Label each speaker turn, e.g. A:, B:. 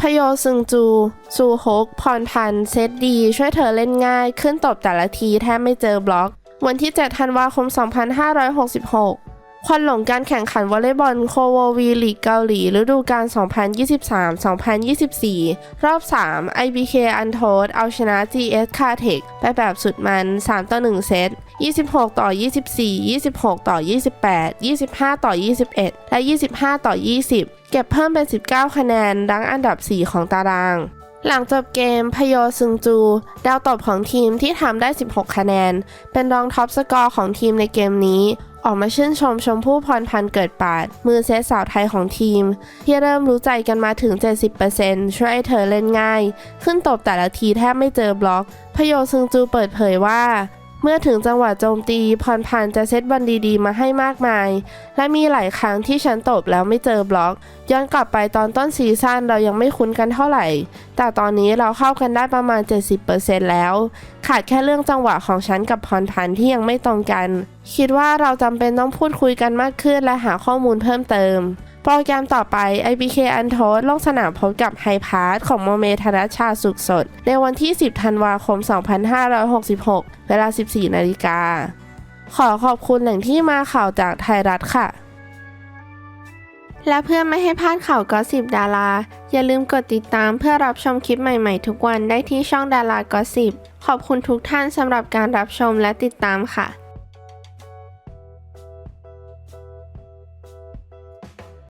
A: พโยซึงจู ซูฮก พรพันธ์เซตดี ช่วยเธอเล่นง่าย ขึ้นตบแต่ละทีแทบไม่เจอบล็อก วันที่ 7 ธันวาคม 2566 ควันหลงการแข่งขันวอลเลย์บอลโคววีลีกเกาหลีฤดูกาล 2023-2024 รอบ 3 IBK Untold เอาชนะ GS k a t e c ไปแบบสุดมัน 3 ต่อ 1 เซต 26 ต่อ 24 26 ต่อ 28 25 ต่อ 21 และ 25 ต่อ 20 เก็บเพิ่มเป็น 19 คะแนนดังอันดับ 4 ของตาราง หลังจบเกมพโยซึงจู ดาวตบของทีมที่ทำได้ 16 คะแนน เป็นรองท็อปสกอร์ของทีมในเกมนี้ ออกมาชื่นชมชมพู่พรพันธ์เกิดปาด มือเซตสาวไทยของทีม ที่เริ่มรู้ใจกันมาถึง 70%ช่วยให้เธอเล่นง่าย ขึ้นตบแต่ละทีแทบไม่เจอบล็อกพโยซึงจูเปิดเผยว่า เมื่อถึงจังหวะโจมตีพรพันธ์จะเซตบอลดีๆ มาให้มากมาย และมีหลายครั้งที่ฉันตบแล้วไม่เจอบล็อก ย้อนกลับไปตอนต้นซีซั่นเรายังไม่คุ้นกันเท่าไหร่ แต่ตอนนี้เราเข้ากันได้ประมาณ 70%แล้ว ขาดแค่เรื่องจังหวะของฉันกับพรพันธ์ที่ยังไม่ตรงกัน คิดว่าเราจำเป็นต้องพูดคุยกันมากขึ้นและหาข้อมูลเพิ่มเติม โปรแกรมต่อไป IBK u n t o ลงสนามพบกับไฮพาร์ทของโมเมธนชชาสุขสด ในวันที่ 10 ธันวาคม 2566 เวลา 14 นาฬิกา ขอขอบคุณแหล่งที่มาข่าวจากไทยรัฐค่ะ และเพื่อไม่ให้พลาดข่าวก็สิบดารา อย่าลืมกดติดตามเพื่อรับชมคลิปใหม่ๆ ทุกวันได้ที่ช่องดารากอสิบขอบคุณทุกท่านสำหรับการรับชมและติดตามค่ะ